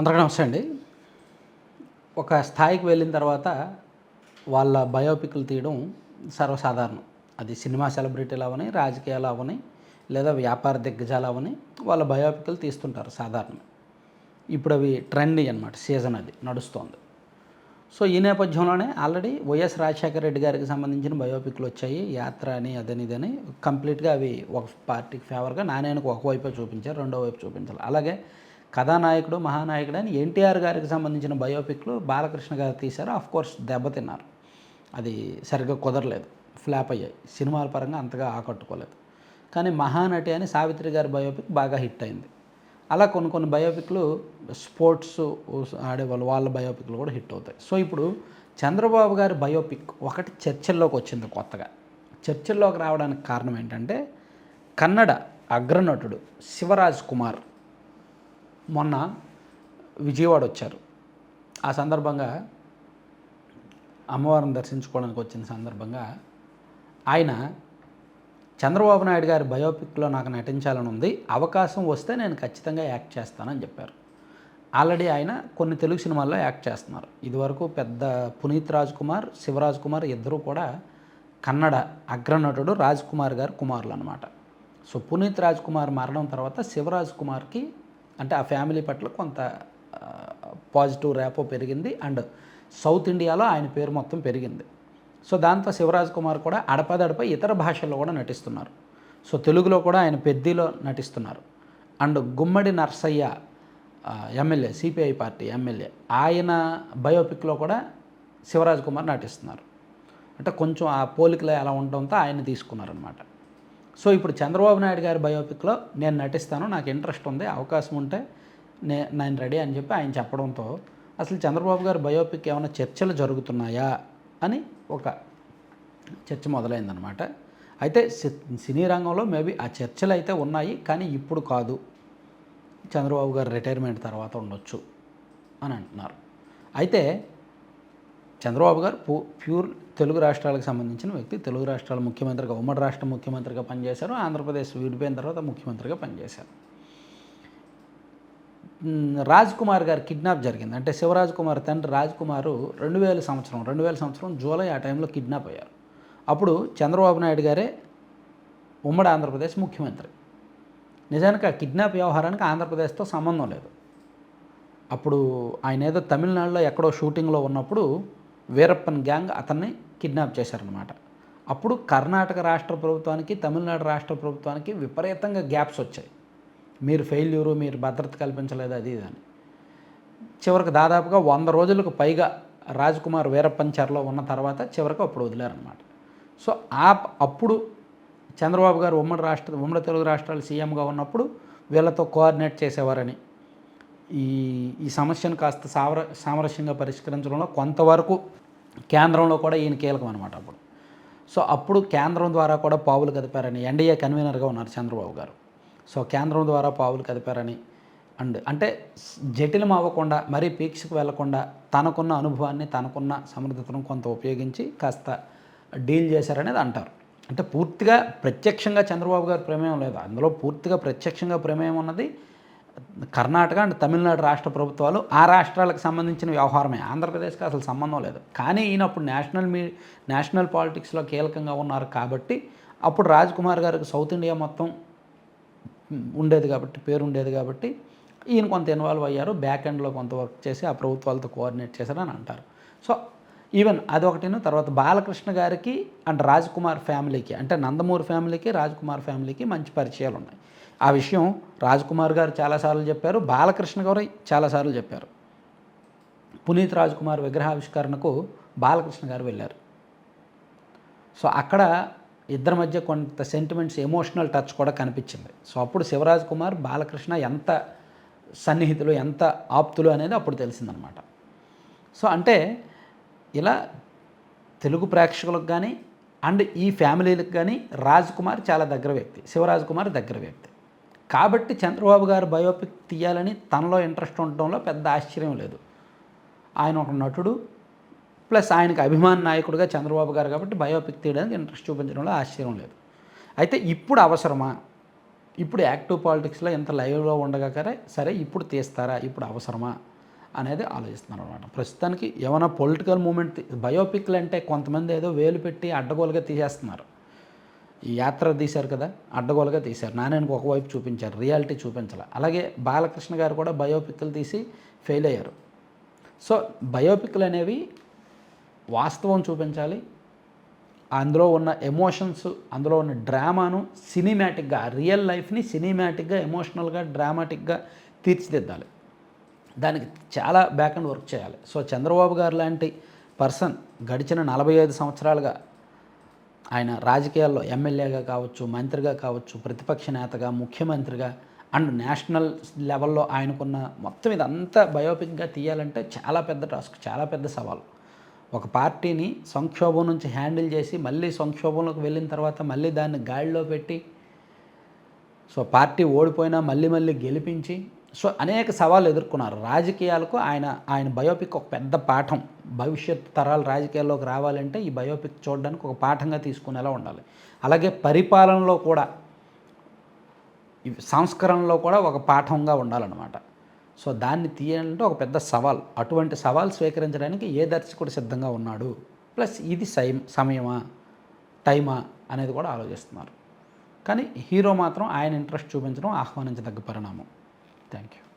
అందరికీ నమస్తే అండి. ఒక స్థాయికి వెళ్ళిన తర్వాత వాళ్ళ బయోపిక్లు తీయడం సర్వసాధారణం. అది సినిమా సెలబ్రిటీలు అవని రాజకీయాలు అవని లేదా వ్యాపార దిగ్గజాలు అవని వాళ్ళ బయోపిక్లు తీస్తుంటారు సాధారణం. ఇప్పుడు అవి ట్రెండ్ అనమాట సీజన్ అది నడుస్తోంది. సో ఈ నేపథ్యంలోనే ఆల్రెడీ వైఎస్ రాజశేఖర రెడ్డి గారికి సంబంధించిన బయోపిక్లు వచ్చాయి. యాత్ర అని అదని ఇదని కంప్లీట్గా అవి ఒక పార్టీకి ఫేవర్గా నాణ్యానికి ఒకవైపే చూపించారు రెండో వైపు చూపించాలి. అలాగే కథానాయకుడు మహానాయకుడు అని ఎన్టీఆర్ గారికి సంబంధించిన బయోపిక్లు బాలకృష్ణ గారు తీశారు. ఆఫ్ కోర్స్ దెబ్బతిన్నారు. అది సరిగ్గా కుదరలేదు. ఫ్లాప్ అయ్యాయి. సినిమాల పరంగా అంతగా ఆకట్టుకోలేదు. కానీ మహానటి అని సావిత్రి గారి బయోపిక్ బాగా హిట్ అయింది. అలా కొన్ని కొన్ని బయోపిక్లు స్పోర్ట్స్ ఆడేవాళ్ళు వాళ్ళ బయోపిక్లు కూడా హిట్ అవుతాయి. సో ఇప్పుడు చంద్రబాబు గారి బయోపిక్ ఒకటి చర్చల్లోకి వచ్చింది కొత్తగా. చర్చల్లోకి రావడానికి కారణం ఏంటంటే కన్నడ అగ్రనటుడు శివరాజ్ కుమార్ మొన్న విజయవాడ వచ్చారు. ఆ సందర్భంగా అమ్మవారిని దర్శించుకోవడానికి వచ్చిన సందర్భంగా ఆయన చంద్రబాబు నాయుడు గారి బయోపిక్లో నాకు నటించాలని ఉంది అవకాశం వస్తే నేను ఖచ్చితంగా యాక్ట్ చేస్తానని చెప్పారు. ఆల్రెడీ ఆయన కొన్ని తెలుగు సినిమాల్లో యాక్ట్ చేస్తున్నారు. ఇదివరకు పెద్ద పునీత్ రాజ్ కుమార్ శివరాజ్ కుమార్ ఇద్దరూ కూడా కన్నడ అగ్రనటుడు రాజ్ కుమార్ గారు కుమారులు అనమాట సో పునీత్ రాజ్ కుమార్ మరణం తర్వాత శివరాజ్ కుమార్కి అంటే ఆ ఫ్యామిలీ పట్ల కొంత పాజిటివ్ ర్యాపో పెరిగింది. అండ్ సౌత్ ఇండియాలో ఆయన పేరు మొత్తం పెరిగింది. సో దాంతో శివరాజ్ కుమార్ కూడా అడపదడప ఇతర భాషల్లో కూడా నటిస్తున్నారు. సో తెలుగులో కూడా ఆయన పెద్దిలో నటిస్తున్నారు. And Gummadi Narsaiah MLA CPI party MLA ఆయన బయోపిక్లో కూడా శివరాజ్ కుమార్ నటిస్తున్నారు. అంటే కొంచెం ఆ పోలికలు ఎలా ఉండడంతో ఆయన తీసుకున్నారనమాట సో ఇప్పుడు చంద్రబాబు నాయుడు గారి బయోపిక్లో నేను నటిస్తాను నాకు ఇంట్రెస్ట్ ఉంది అవకాశం ఉంటే నే నేను రెడీ అని చెప్పి ఆయన చెప్పడంతో అసలు చంద్రబాబు గారి బయోపిక్ ఏమైనా చర్చలు జరుగుతున్నాయా అని ఒక చర్చ మొదలైందనమాట అయితే సి- సినీ రంగంలో మేబీ ఆ చర్చలు అయితే ఉన్నాయి కానీ ఇప్పుడు కాదు. చంద్రబాబు గారు రిటైర్మెంట్ తర్వాత ఉండొచ్చు అని అంటున్నారు. అయితే చంద్రబాబు గారు పూ ప్యూర్ తెలుగు రాష్ట్రాలకు సంబంధించిన వ్యక్తి. తెలుగు రాష్ట్రాల ముఖ్యమంత్రిగా ఉమ్మడి రాష్ట్ర ముఖ్యమంత్రిగా పనిచేశారు. ఆంధ్రప్రదేశ్ విడిపోయిన తర్వాత ముఖ్యమంత్రిగా పనిచేశారు. రాజ్ కుమార్ గారు కిడ్నాప్ జరిగింది. అంటే శివరాజ్ కుమార్ తండ్రి రాజ్ కుమారు రెండు వేల సంవత్సరం రెండు వేల సంవత్సరం జూలై ఆ టైంలో కిడ్నాప్ అయ్యారు. అప్పుడు చంద్రబాబు నాయుడు గారే ఉమ్మడి ఆంధ్రప్రదేశ్ ముఖ్యమంత్రి. నిజానికి ఆ కిడ్నాప్ వ్యవహారానికి ఆంధ్రప్రదేశ్తో సంబంధం లేదు. అప్పుడు ఆయన ఏదో తమిళనాడులో ఎక్కడో షూటింగ్లో ఉన్నప్పుడు వీరప్పన్ గ్యాంగ్ అతన్ని కిడ్నాప్ చేశారనమాట అప్పుడు కర్ణాటక రాష్ట్ర ప్రభుత్వానికి తమిళనాడు రాష్ట్ర ప్రభుత్వానికి విపరీతంగా గ్యాప్స్ వచ్చాయి. మీరు ఫెయిల్యూరు మీరు భద్రత కల్పించలేదు అది ఇది అని. చివరికి దాదాపుగా వంద రోజులకు పైగా రాజ్ కుమార్ వీరప్పన్ చెరలో ఉన్న తర్వాత చివరికి అప్పుడు వదిలేరనమాట సో ఆ అప్పుడు చంద్రబాబు గారు ఉమ్మడి రాష్ట్ర ఉమ్మడి తెలుగు రాష్ట్రాలు సీఎంగా ఉన్నప్పుడు వీళ్ళతో కోఆర్డినేట్ చేసేవారని ఈ ఈ సమస్యను కాస్త సామర సామరస్యంగా పరిష్కరించడంలో కొంతవరకు కేంద్రంలో కూడా ఈయన కీలకం అనమాట అప్పుడు. సో అప్పుడు కేంద్రం ద్వారా కూడా పావులు కదిపారని ఎన్డీఏ కన్వీనర్గా ఉన్నారు చంద్రబాబు గారు. సో కేంద్రం ద్వారా పావులు కదిపారని అండ్ అంటే జటిలం అవ్వకుండా మరీ పీక్షకు వెళ్ళకుండా తనకున్న అనుభవాన్ని తనకున్న సమర్థతను కొంత ఉపయోగించి కాస్త డీల్ చేశారనేది అంటారు. అంటే పూర్తిగా ప్రత్యక్షంగా చంద్రబాబు గారి ప్రమేయం లేదు. అందులో పూర్తిగా ప్రత్యక్షంగా ప్రమేయం ఉన్నది కర్ణాటక అండ్ తమిళనాడు రాష్ట్ర ప్రభుత్వాలు ఆ రాష్ట్రాలకు సంబంధించిన వ్యవహారమే. ఆంధ్రప్రదేశ్కి అసలు సంబంధం లేదు. కానీ ఈయన అప్పుడు నేషనల్ మీ నేషనల్ పాలిటిక్స్లో కీలకంగా ఉన్నారు కాబట్టి అప్పుడు రాజ్ కుమార్ గారికి సౌత్ ఇండియా మొత్తం ఉండేది కాబట్టి పేరు ఉండేది కాబట్టి ఈయన కొంత ఇన్వాల్వ్ అయ్యారు. బ్యాక్ ఎండ్లో కొంత వర్క్ చేసి ఆ ప్రభుత్వాలతో కోఆర్డినేట్ చేశారని అంటారు. సో ఈవెన్ అదొకటిను తర్వాత బాలకృష్ణ గారికి అండ్ రాజ్ కుమార్ ఫ్యామిలీకి అంటే నందమూరి ఫ్యామిలీకి రాజ్ కుమార్ ఫ్యామిలీకి మంచి పరిచయాలు ఉన్నాయి ఆ విషయం రాజ్ కుమార్ గారు చాలాసార్లు చెప్పారు బాలకృష్ణ గారు చాలాసార్లు చెప్పారు. పునీత్ రాజ్ కుమార్ విగ్రహావిష్కరణకు బాలకృష్ణ గారు వెళ్ళారు. సో అక్కడ ఇద్దరి మధ్య కొంత సెంటిమెంట్స్ ఎమోషనల్ టచ్ కూడా కనిపించింది. సో అప్పుడు శివరాజ్ కుమార్ బాలకృష్ణ ఎంత సన్నిహితులు ఎంత ఆప్తులు అనేది అప్పుడు తెలిసిందనమాట. సో అంటే ఇలా తెలుగు ప్రేక్షకులకు కానీ అండ్ ఈ ఫ్యామిలీలకు కానీ రాజ్ కుమార్ చాలా దగ్గర వ్యక్తి శివరాజ్ కుమార్ దగ్గర వ్యక్తి. కాబట్టి చంద్రబాబు గారు బయోపిక్ తీయాలని తనలో ఇంట్రెస్ట్ ఉండటంలో పెద్ద ఆశ్చర్యం లేదు. ఆయన ఒక నటుడు ప్లస్ ఆయనకు అభిమాన నాయకుడిగా చంద్రబాబు గారు కాబట్టి బయోపిక్ తీయడానికి ఇంట్రెస్ట్ చూపించడంలో ఆశ్చర్యం లేదు. అయితే ఇప్పుడు అవసరమా? ఇప్పుడు యాక్టివ్ పాలిటిక్స్లో ఎంత లైవ్లో ఉండగా కరే సరే ఇప్పుడు తీస్తారా? ఇప్పుడు అవసరమా? అనేది ఆలోచిస్తున్నారు అనమాట ప్రస్తుతానికి ఏమైనా పొలిటికల్ మూమెంట్ బయోపిక్లు అంటే కొంతమంది ఏదో వేలు పెట్టి అడ్డగోలుగా తీసేస్తున్నారు. ఈ యాత్ర తీశారు కదా అడ్డగోలుగా తీశారు. నారాయణకు ఒకవైపు చూపించారు రియాలిటీ చూపించాలి. అలాగే బాలకృష్ణ గారు కూడా బయోపిక్లు తీసి ఫెయిల్ అయ్యారు. సో బయోపిక్లు అనేవి వాస్తవం చూపించాలి. అందులో ఉన్న ఎమోషన్స్ అందులో ఉన్న డ్రామాను సినిమాటిక్గా రియల్ లైఫ్ని సినిమాటిక్గా ఎమోషనల్గా డ్రామాటిక్గా తీర్చిదిద్దాలి. దానికి చాలా బ్యాక్ అండ్ వర్క్ చేయాలి. సో చంద్రబాబు గారు లాంటి పర్సన్ గడిచిన నలభై ఐదు సంవత్సరాలుగా ఆయన రాజకీయాల్లో ఎమ్మెల్యేగా కావచ్చు మంత్రిగా కావచ్చు ప్రతిపక్ష నేతగా ముఖ్యమంత్రిగా అండ్ నేషనల్ లెవెల్లో ఆయనకున్న మొత్తం ఇదంతా బయోపిక్గా తీయాలంటే చాలా పెద్ద టాస్క్ చాలా పెద్ద సవాల్. ఒక పార్టీని సంక్షోభం నుంచి హ్యాండిల్ చేసి మళ్ళీ సంక్షోభంలోకి వెళ్ళిన తర్వాత మళ్ళీ దాన్ని గాడిలో పెట్టి సో పార్టీ ఓడిపోయినా మళ్ళీ మళ్ళీ గెలిపించి సో అనేక సవాళ్ళు ఎదుర్కొన్నారు. రాజకీయాలకు ఆయన ఆయన బయోపిక్ ఒక పెద్ద పాఠం. భవిష్యత్ తరాలు రాజకీయాల్లోకి రావాలంటే ఈ బయోపిక్ చూడడానికి ఒక పాఠంగా తీసుకునేలా ఉండాలి. అలాగే పరిపాలనలో కూడా సంస్కరణలో కూడా ఒక పాఠంగా ఉండాలన్నమాట. సో దాన్ని తీయాలంటే ఒక పెద్ద సవాల్. అటువంటి సవాల్ స్వీకరించడానికి ఏ దర్శకుడు సిద్ధంగా ఉన్నాడు? ప్లస్ ఇది సై సమయమా? టైమా? అనేది కూడా ఆలోచిస్తున్నారు. కానీ హీరో మాత్రం ఆయన ఇంట్రెస్ట్ చూపించడం ఆహ్వానించదగ్గ పరిణామం. Thank you.